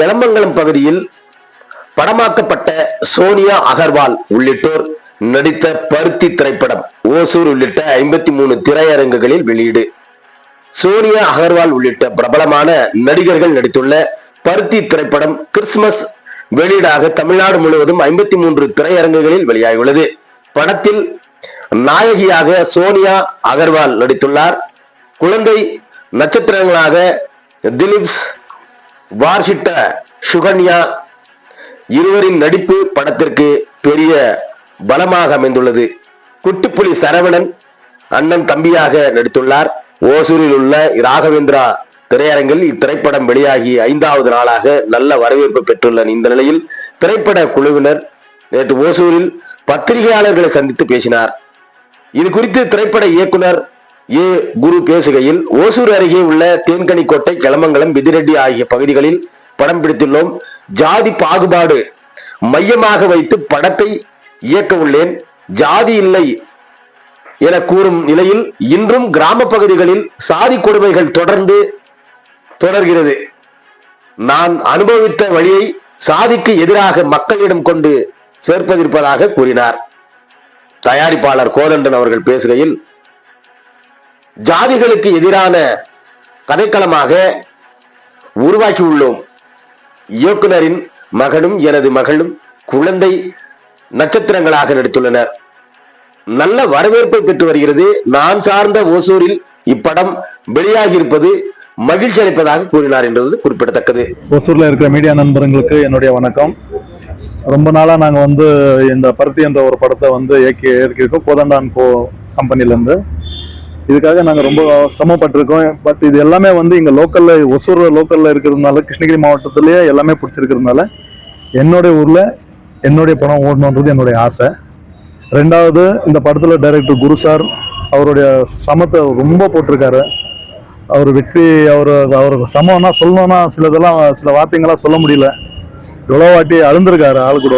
கிளமங்கலம் பகுதியில் படமாக்கப்பட்ட சோனியா அகர்வால் உள்ளிட்டோர் நடித்த பருத்தி திரைப்படம் ஓசூர் உள்ளிட்ட ஐம்பத்தி மூணு திரையரங்குகளில் வெளியீடு. சோனியா அகர்வால் உள்ளிட்ட பிரபலமான நடிகர்கள் நடித்துள்ள பருத்தி திரைப்படம் கிறிஸ்துமஸ் வெளியீடாக தமிழ்நாடு முழுவதும் ஐம்பத்தி மூன்று திரையரங்குகளில் வெளியாகியுள்ளது. படத்தில் நாயகியாக சோனியா அகர்வால் நடித்துள்ளார். குழந்தை நட்சத்திரங்களாக திலீப்ஸ் வார்ஷிட்ட சுகன்யா இருவரின் நடிப்பு படத்திற்கு பெரிய பலமாக அமைந்துள்ளது. குட்டுப்புலி சரவணன் அண்ணன் தம்பியாக நடித்துள்ளார். ஓசூரில் உள்ள ராகவேந்திரா திரையரங்கில் இத்திரைப்படம் வெளியாகி ஐந்தாவது நாளாக நல்ல வரவேற்பு பெற்றுள்ள இந்த நிலையில் திரைப்பட குழுவினர் நேற்று ஓசூரில் பத்திரிகையாளர்களை சந்தித்து பேசினார். இது குறித்து திரைப்பட இயக்குனர் ஏ குரு பேசுகையில் ஓசூர் அருகே உள்ள தேன்கனிக்கோட்டை கிளமங்கலம் விதிரெட்டி ஆகிய பகுதிகளில் படம் பிடித்துள்ளோம். ஜாதி பாகுபாடு மையமாக வைத்து படத்தை இயக்க உள்ளேன். ஜாதி இல்லை என கூறும் நிலையில் இன்றும் கிராம பகுதிகளில் சாதி கொடுமைகள் தொடர்ந்து தொடர்கிறது. நான் அனுபவித்த வழியை சாதிக்கு எதிராக மக்களிடம் கொண்டு சேர்ப்பதிருப்பதாக கூறினார். தயாரிப்பாளர் கோதண்டன் அவர்கள் பேசுகையில் ஜாதிகளுக்கு எதிரான கதைக்களமாக உருவாக்கி உள்ளோம் இயக்குனரின் மகனும் எனது மகளும் குழந்தை நட்சத்திரங்களாக நடித்துள்ளனர். நல்ல வரவேற்பை பெற்று வருகிறது. நான் சார்ந்த ஓசூரில் இப்படம் வெளியாகியிருப்பது மகிழ்ச்சி அளிப்பதாக கூறினார் என்பது குறிப்பிடத்தக்கது. ஓசூரில் இருக்கிற மீடியா நண்பர்களுக்கு என்னுடைய வணக்கம். ரொம்ப நாளாக நாங்கள் வந்து இந்த பருத்தி என்ற ஒரு படத்தை வந்து இயக்கி இயக்கியிருக்கோம். கோதண்டான் கோ கம்பெனிலேருந்து இதுக்காக நாங்கள் ரொம்ப சிரமப்பட்டிருக்கோம். பட் இது எல்லாமே வந்து இங்கே லோக்கலில் ஒசூர் லோக்கலில் இருக்கிறதுனால கிருஷ்ணகிரி மாவட்டத்திலேயே எல்லாமே பிடிச்சிருக்கிறதுனால என்னுடைய ஊரில் என்னுடைய படம் ஓடணுன்றது என்னுடைய ஆசை. ரெண்டாவது இந்த படத்தில் டைரக்டர் குரு சார் அவருடைய சமத்தை ரொம்ப போட்டிருக்காரு. அவர் வெற்றி அவர் அவர் சமம்னா சொல்லணும்னா சிலதெல்லாம் சில வார்த்தைங்களாம் சொல்ல முடியல. எவ்வளோ வாட்டி அழுந்திருக்காரு ஆள் கூட.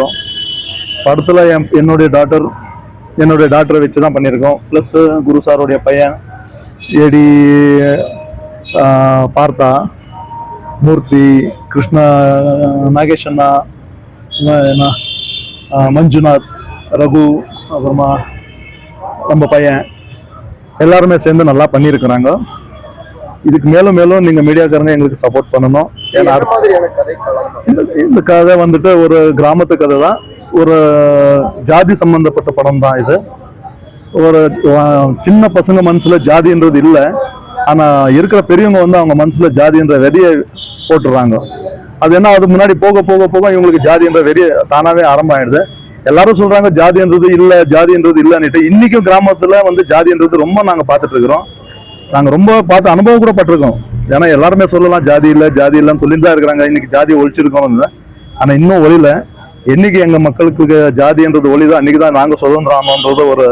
படத்தில் என் என்னுடைய டாட்டர் என்னுடைய டாக்டரை வச்சு தான் பண்ணியிருக்கோம். ப்ளஸ் குரு சாருடைய பையன் ஏடி பார்த்தா மூர்த்தி கிருஷ்ண நாகேஷ் அண்ணா என்ன மஞ்சுநாத் ரகு அப்புறமா நம்ம பையன் எல்லாருமே சேர்ந்து நல்லா பண்ணியிருக்கிறாங்க. இதுக்கு மேலும் மேலும் நீங்க மீடியாக்காரங்க எங்களுக்கு சப்போர்ட் பண்ணணும். ஏன்னா இந்த இந்த கதை வந்துட்டு ஒரு கிராமத்து கதை தான் ஒரு ஜாதி சம்பந்தப்பட்ட படம் தான் இது. ஒரு சின்ன பசங்க மனசில் ஜாதின்றது இல்லை. ஆனால் இருக்கிற பெரியவங்க வந்து அவங்க மனசில் ஜாதின்ற வெறியை போட்டுடுறாங்க அது என்ன அது முன்னாடி போக போக போக இவங்களுக்கு ஜாதின்ற வெறிய தானாவே ஆரம்பமாயிடுது. எல்லாரும் சொல்கிறாங்க ஜாதின்றது இல்லை ஜாதின்றது இல்லைன்னுட்டு. இன்றைக்கும் கிராமத்தில் வந்து ஜாதின்றது ரொம்ப நாங்கள் பார்த்துட்ருக்குறோம் நாங்கள் ரொம்ப பார்த்து அனுபவம் கூட பட்டிருக்கோம். ஏன்னா எல்லாருமே சொல்லலாம் ஜாதி இல்லை ஜாதி இல்லைன்னு சொல்லிட்டு தான் இருக்கிறாங்க. இன்னைக்கு ஜாதி ஒழிச்சிருக்கோம் ஆனால் இன்னும் ஒழியில. என்னைக்கு எங்க மக்களுக்கு ஜாதின்றது ஒளிதான் அன்னைக்கு தான் நாங்க சுதந்திரம்ன்றது ஒரு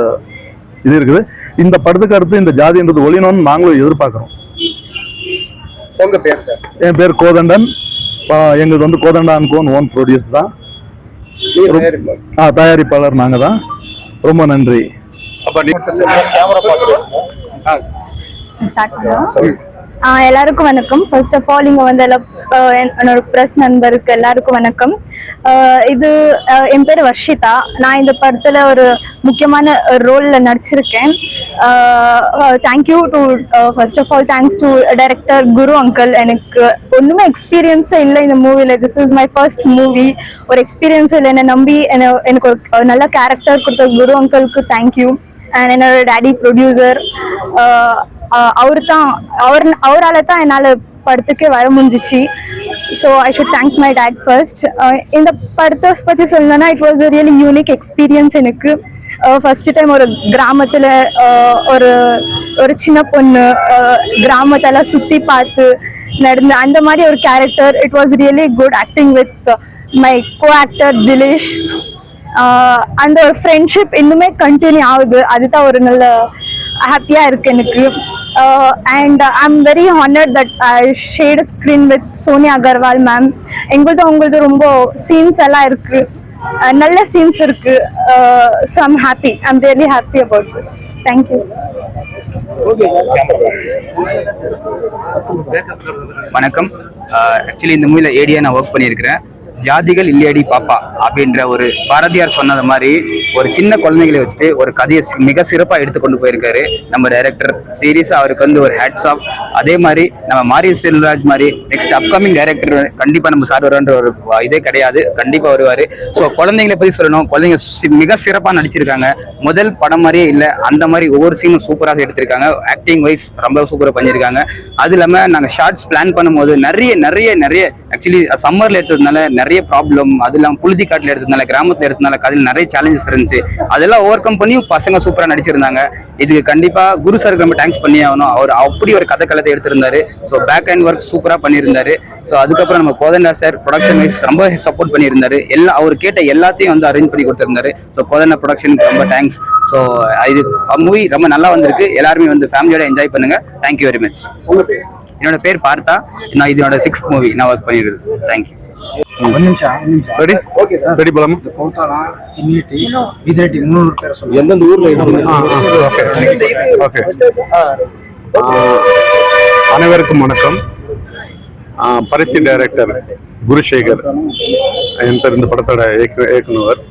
இது இருக்குது. இந்த படத்துக்கு அடுத்து இந்த ஜாதின்றது ஒளியணும்னு நாங்களும் எதிர்பார்க்கிறோம். உங்க பேர் சார் என் பேர் கோதண்டன். பா- எங்களுக்கு வந்து கோதண்டான் கோன் ஓன் ப்ரொடியூஸ் தான். ஆ தயாரிப்பாளர் நாங்க தான். ரொம்ப நன்றி. அப்ப நீங்க கேமரா பார்த்து ஸ்டார்ட் பண்ணுவோம் எல்லாருக்கும் வணக்கம். ஃபர்ஸ்ட் ஆஃப் ஆல் இங்கே வந்து எல்லாம் என்- என்னோட ப்ரெஸ் நண்பருக்கு எல்லாருக்கும் வணக்கம். இது என் பேர் வர்ஷிதா. நான் இந்த படத்தில் ஒரு முக்கியமான ரோலில் நடிச்சிருக்கேன். Thank you to first of all thanks to director Guru uncle எனக்கு ஒன்றுமே எக்ஸ்பீரியன்ஸே இல்லை இந்த மூவியில் this is my first movie ஒரு எக்ஸ்பீரியன்ஸ் இல்லை. என்னை நம்பி என்ன எனக்கு ஒரு ஒரு நல்ல கேரக்டர் கொடுத்த குரு அங்கிளுக்கு தேங்க்யூ அண்ட் என்னோட டேடி ப்ரொடியூசர் அவர் தான் அவர் அவரால் தான் என்னால் படத்துக்கே வர முடிஞ்சிச்சு. So I should thank my dad first இந்த படத்தை பற்றி சொல்லணும்னா it was really unique experience எனக்கு. ஃபஸ்ட்டு டைம் ஒரு கிராமத்தில் ஒரு ஒரு சின்ன பொண்ணு கிராமத்தெல்லாம் சுற்றி பார்த்து நடந்த அந்த மாதிரி ஒரு character it was really good acting with my co actor Dilesh அந்த ஒரு ஃப்ரெண்ட்ஷிப் இன்னுமே கண்டினியூ ஆகுது. அதுதான் ஒரு நல்ல ஹாப்பியாக இருக்குது எனக்கு. And I am very honoured that I shared screen with Sonia Agarwal ma'am எங்களது உங்களது ரொம்ப சீன்ஸ் எல்லாம் இருக்கு. அஹ் நல்ல சீன்ஸ் இருக்கு. So I'm happy I'm really happy about this thank you வணக்கம். ஆக்சுவலி இந்த மூவில ஏடியா நான் ஒர்க் பண்ணியிருக்கிறேன். ஜாதிகள் இல்லையடி பாப்பா அப்படின்ற ஒரு பாரதியார் சொன்னது மாதிரி ஒரு சின்ன குழந்தைகளை வச்சுட்டு ஒரு கதையை மிக சிறப்பாக எடுத்து கொண்டு போயிருக்காரு. நம்ம டைரக்டர் சீரியஸாக அவருக்கு வந்து ஒரு ஹேட்ஸ் ஆஃப் அதே மாதிரி நம்ம மாரிய செல்வராஜ் மாதிரி நெக்ஸ்ட் அப்கமிங் டைரக்டர் கண்டிப்பாக நம்ம சார் வருவான்ற ஒரு இதே கிடையாது. கண்டிப்பாக வருவார். ஸோ குழந்தைங்களை பற்றி சொல்லணும். குழந்தைங்க சி- மிக சிறப்பாக நடிச்சிருக்காங்க. முதல் படம் மாதிரியே இல்லை. அந்த மாதிரி ஒவ்வொரு சீனும் சூப்பராக எடுத்திருக்காங்க. ஆக்டிங் வைஸ் ரொம்ப சூப்பராக பண்ணியிருக்காங்க. அது இல்லாமல் நாங்கள் ஷார்ட்ஸ் பிளான் பண்ணும்போது நிறைய நிறைய நிறைய ஆக்சுவலி சம்மரில் எடுத்ததுனால நிறைய ப்ராப்ளம் அது இல்லாமல் புழுதி காட்டில் எடுத்ததுனால கிராமத்தில் எடுத்ததுனால அதில் நிறைய சேலஞ்சஸ் இருந்துச்சு. அதெல்லாம் ஓவர் கம் பண்ணி பசங்க சூப்பராக நடிச்சிருந்தாங்க. இதுக்கு கண்டிப்பாக குரு சாருக்கு நம்ம தேங்க்ஸ் பண்ணி ஆகணும். அவர் அப்படி ஒரு கதை களத்தை எடுத்திருந்தாரு. ஸோ பேக் அண்ட் ஒர்க் சூப்பராக பண்ணியிருந்தாரு. ஸோ அதுக்கப்புறம் நம்ம கோதண்டா சார் ப்ரொடக்ஷன் வைஸ் ரொம்ப சப்போர்ட் பண்ணியிருந்தாரு. எல்லா அவர் கேட்ட எல்லாத்தையும் வந்து அரேஞ்ச் பண்ணி கொடுத்திருந்தாரு. ஸோ கோதண்டா ப்ரொடக்ஷனுக்கு ரொம்ப தேங்க்ஸ் ஸோ இது மூவி ரொம்ப நல்லா வந்திருக்கு. எல்லாருமே வந்து ஃபேமிலியோட என்ஜாய் பண்ணுங்க. தேங்க்யூ வெரி மச் என்னோட பேர் பார்த்தா நான் இதோட சிக்ஸ்த் மூவி நான் ஒர்க் பண்ணியிருக்கேன். தேங்க்யூ ஊர்ல இருக்கு? ஓகே அனைவருக்கும் வணக்கம். பருத்தி டைரக்டர் குருசேகர் என் பேர் இந்த படத்தோட இயக்கு இயக்குனர்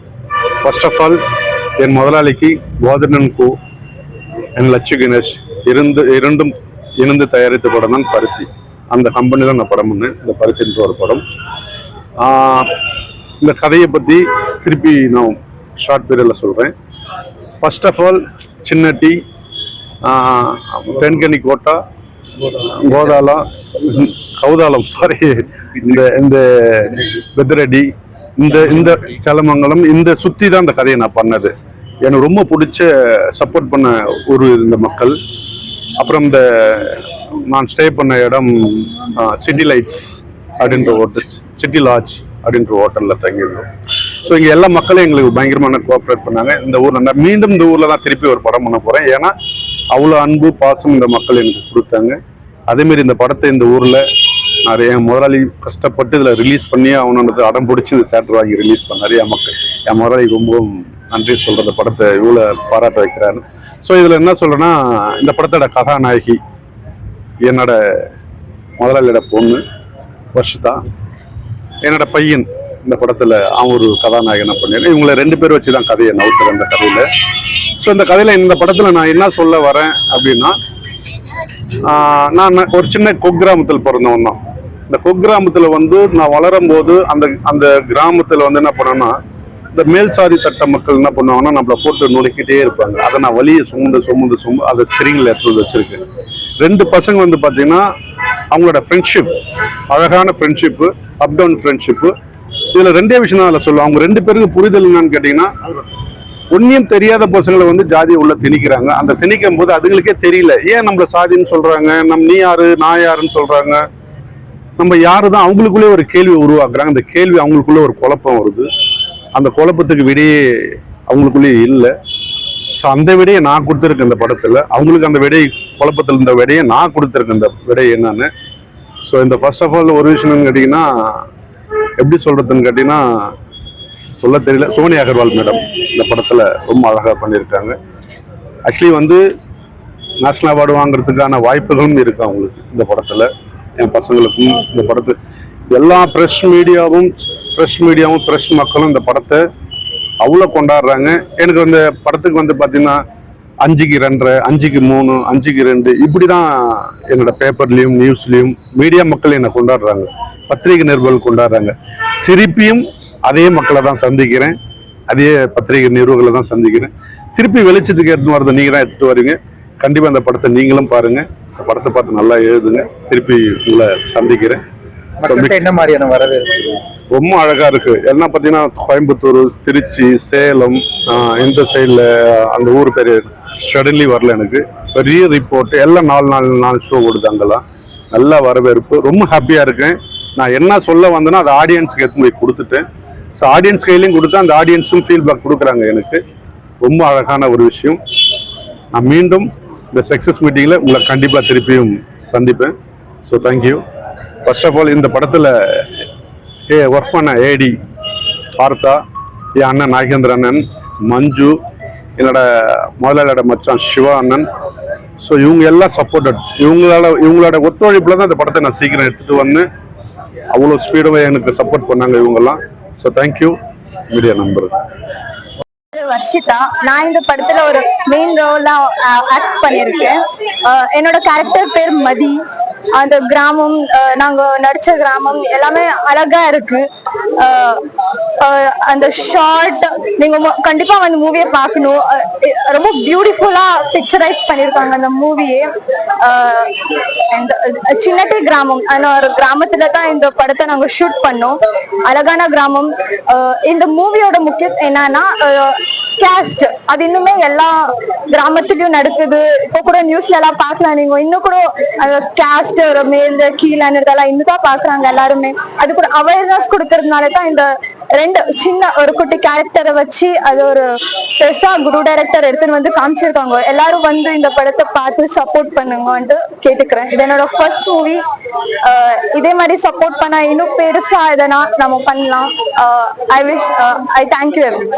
ஃபர்ஸ்ட் ஆஃப் ஆல் என் முதலாளிக்கு கோதனன் கு என் லட்சு கணேஷ் இருந்து இரண்டும் இணைந்து தயாரித்த படம் தான் பருத்தி. அந்த கம்பெனியில் நான் படம் பண்ணேன் இந்த பருத்தின்ற ஒரு படம். இந்த கதையை பற்றி திருப்பி நான் ஷார்ட் பீரியடில் சொல்கிறேன் ஃபர்ஸ்ட் ஆஃப் ஆல் சின்ன டீ தென்கனி கோட்டா கோதாலம் கௌதாலம் சாரி இந்த இந்த பெதிரடி இந்த இந்த சலமங்கலம் இந்த சுற்றி தான் இந்த கதையை நான் பண்ணது. எனக்கு ரொம்ப பிடிச்ச சப்போர்ட் பண்ண ஒரு இந்த மக்கள். அப்புறம் இந்த நான் ஸ்டே பண்ண இடம் சிட்டி லைட்ஸ் அப்படின்ற ஹோட்டல் சிட்டி லாட்ஜ் அப்படின்ற ஹோட்டலில் தங்கியிருந்தோம். ஸோ இங்கே எல்லா மக்களும் எங்களுக்கு பயங்கரமான கோஆப்ரேட் பண்ணாங்க. இந்த ஊரில் நான் மீண்டும் இந்த ஊரில் தான் திருப்பி ஒரு படம் பண்ண போகிறேன் ஏன்னா அவ்வளோ அன்பு பாசம் இந்த மக்கள் எனக்கு கொடுத்தாங்க. அதேமாரி இந்த படத்தை இந்த ஊரில் நிறைய என் முதலாளி கஷ்டப்பட்டு இதில் ரிலீஸ் பண்ணி அவனோட அடம் பிடிச்சி இந்த தேட்டர் வாங்கி ரிலீஸ் பண்ணாரு என் மக்கள். என் முதலாளி ரொம்பவும் நன்றி சொல்கிற இந்த படத்தை இவ்வளோ பாராட்ட வைக்கிறாரு. ஸோ இதில் என்ன சொல்கிறேன்னா இந்த படத்தோட கதாநாயகி என்னோட முதலாளியோட பொண்ணு வர்ஷிதா. என்னோட பையன் இந்த படத்தில் அவன் ஒரு கதாநாயகனை பண்ணிருக்கேன் இவங்களை ரெண்டு பேர் வச்சு தான் கதையை நவுத்துறேன் இந்த கதையில். ஸோ இந்த கதையில் இந்த படத்தில் நான் என்ன சொல்ல வரேன் அப்படின்னா நான் ஒரு சின்ன குக்கிராமத்தில் பிறந்தவன் தான். இந்த குக்கிராமத்தில் வந்து நான் வளரும் போது அந்த அந்த கிராமத்தில் வந்து என்ன பண்ணேன்னா இந்த மேல் சாதி தட்ட மக்கள் என்ன பண்ணுவாங்கன்னா நம்மளை போட்டு நுழைக்கிட்டே இருப்பாங்க. அதை நான் வழியை சுமந்து சுமந்து சுமந்து அதை சிரிங்கில் எடுத்து வச்சுருக்கேன். ரெண்டு பசங்க வந்து பார்த்தீங்கன்னா அவங்களோட ஃப்ரெண்ட்ஷிப் அழகான ஃப்ரெண்ட்ஷிப்பு அப் டவுன் ஃப்ரெண்ட்ஷிப்பு இதில் ரெண்டே விஷயம் தான் அதில் சொல்லுவாங்க. அவங்க ரெண்டு பேருக்கு புரிதல் என்னன்னு கேட்டிங்கன்னா ஒன்றையும் தெரியாத பசங்களை வந்து ஜாதியை உள்ள திணிக்கிறாங்க. அந்த திணிக்கும் போது அதுங்களுக்கே தெரியல. ஏன் நம்மளை சாதின்னு சொல்கிறாங்க நம் நீ யாரு? நான் யாருன்னு சொல்கிறாங்க நம்ம யாரு தான் அவங்களுக்குள்ளே ஒரு கேள்வி உருவாக்குறாங்க. அந்த கேள்வி அவங்களுக்குள்ளே ஒரு குழப்பம் வருது. அந்த குழப்பத்துக்கு விடையே அவங்களுக்குள்ளேயே இல்லை. ஸோ அந்த விடையை நான் கொடுத்துருக்கேன் இந்த படத்தில். அவங்களுக்கு அந்த விடை குழப்பத்தில் இருந்த விடையை நான் கொடுத்துருக்கேன். இந்த விடை என்னன்னு. ஸோ இந்த ஃபர்ஸ்ட் ஆஃப் ஆல் ஒரு விஷயம்னு கேட்டிங்கன்னா எப்படி சொல்கிறதுன்னு கேட்டிங்கன்னா சொல்ல தெரியல. சோனி அகர்வால் மேடம் இந்த படத்தில் ரொம்ப அழகாக பண்ணியிருக்காங்க. ஆக்சுவலி வந்து நேஷ்னல் அவார்டு வாங்குறதுக்கான வாய்ப்புகளும் இருக்குது அவங்களுக்கு இந்த படத்தில். என் பசங்களுக்கும் இந்த படத்து எல்லா ப்ரெஷ் மீடியாவும் ப்ரெஷ் மீடியாவும் ப்ரெஷ் மக்களும் இந்த படத்தை அவ்வளோ கொண்டாடுறாங்க. எனக்கு அந்த படத்துக்கு வந்து பார்த்திங்கன்னா அஞ்சுக்கு ரெண்டரை அஞ்சுக்கு மூணு அஞ்சுக்கு ரெண்டு இப்படி தான் என்னோட பேப்பர்லேயும் நியூஸ்லேயும் மீடியா மக்கள் என்னை கொண்டாடுறாங்க. பத்திரிகை நிருபர்கள் கொண்டாடுறாங்க. திருப்பியும் அதே மக்களை தான் சந்திக்கிறேன். அதே பத்திரிகை நிறுவர்களை தான் சந்திக்கிறேன். திருப்பி வெளிச்சத்துக்கு எடுத்துன்னு வரதை நீங்கள் தான் எடுத்துகிட்டு வரீங்க. கண்டிப்பாக அந்த படத்தை நீங்களும் பாருங்கள் இந்த படத்தை பார்த்து நல்லா எழுதுங்க. திருப்பி உங்களை சந்திக்கிறேன். மக்கள்கிட்ட என்ன மாதிரியான வரவேற்பு? ரொம்ப அழகா இருக்கு. எல்லாம் பார்த்தீங்கன்னா கோயம்புத்தூர் திருச்சி சேலம் இந்த சைடில் அந்த ஊர் பேர் சடன்லி வரல எனக்கு. பெரிய ரிப்போர்ட் எல்லாம் நாலு நாலு நாலு ஷோ ஓடுது அங்கெல்லாம். நல்ல வரவேற்பு. ரொம்ப ஹாப்பியாக இருக்கேன். நான் என்ன சொல்ல வந்தேன்னா அது ஆடியன்ஸ்க்கு எடுத்து போய் கொடுத்துட்டேன். ஸோ ஆடியன்ஸ் கையிலையும் கொடுத்து அந்த ஆடியன்ஸும் ஃபீட்பேக் கொடுக்குறாங்க எனக்கு. ரொம்ப அழகான ஒரு விஷயம். நான் மீண்டும் இந்த சக்ஸஸ் மீட்டிங்கில் உங்களை கண்டிப்பாக திருப்பியும் சந்திப்பேன். So thank you first of all இந்த படத்தில் ஏ ஒர்க் பண்ண ஏடி பார்த்தா என் அண்ணன் நாகேந்திர அண்ணன் மஞ்சு என்னோட முதலாளியோட மச்சான் சிவா அண்ணன். ஸோ இவங்க எல்லாம் சப்போர்ட்டட் இவங்களோட இவங்களோட ஒத்துழைப்பில் தான் இந்த படத்தை நான் சீக்கிரம் எடுத்துகிட்டு வந்து அவ்வளோ ஸ்பீடாக எனக்கு சப்போர்ட் பண்ணாங்க இவங்கெல்லாம். So thank you media number Varshitha. நான் இந்த படத்துல ஒரு மெயின் ரோலா ஆக்ட் பண்ணியிருக்கேன். என்னோட கேரக்டர் பேர் மதி. அந்த கிராமம் நாங்க நடிச்ச கிராமம் எல்லாமே அழகா இருக்கு. அந்த ஷார்ட் நீங்க கண்டிப்பா அந்த மூவியை பார்க்கணும். ரொம்ப பியூட்டிஃபுல்லா பிக்சரைஸ் பண்ணிருக்காங்க அந்த மூவியே சின்னட்டி கிராமம் ஆனா ஒரு கிராமத்துல தான் இந்த படத்தை நாங்க ஷூட் பண்ணோம். அழகான கிராமம். இந்த மூவியோட முக்கியம் என்னன்னா கேஸ்ட் அது இன்னுமே எல்லா கிராமத்துலயும் நடக்குது. இப்போ கூட நியூஸ்ல எல்லாம் பாக்கலாம் நீங்க இன்னும் கூட அந்த கேஸ்ட் ஒரு மேல் கீழே இதெல்லாம் இன்னும் தான் பாக்குறாங்க எல்லாருமே. அது கூட அவேர்னஸ் அதனால தான் இந்த ரெண்டு சின்ன ஒரு குட்டி கேரக்டரை வச்சு அது ஒரு பெருசா குரு டைரக்டர் எடுத்துன்னு வந்து காமிச்சிருக்காங்க. எல்லாரும் வந்து இந்த படத்தை பார்த்து சப்போர்ட் பண்ணுங்கன்ட்டு கேட்டுக்கிறேன். இது என்னோட ஃபர்ஸ்ட் மூவி இதே மாதிரி சப்போர்ட் பண்ணா இன்னும் பெருசா எதனா நம்ம பண்ணலாம். I wish I thank you every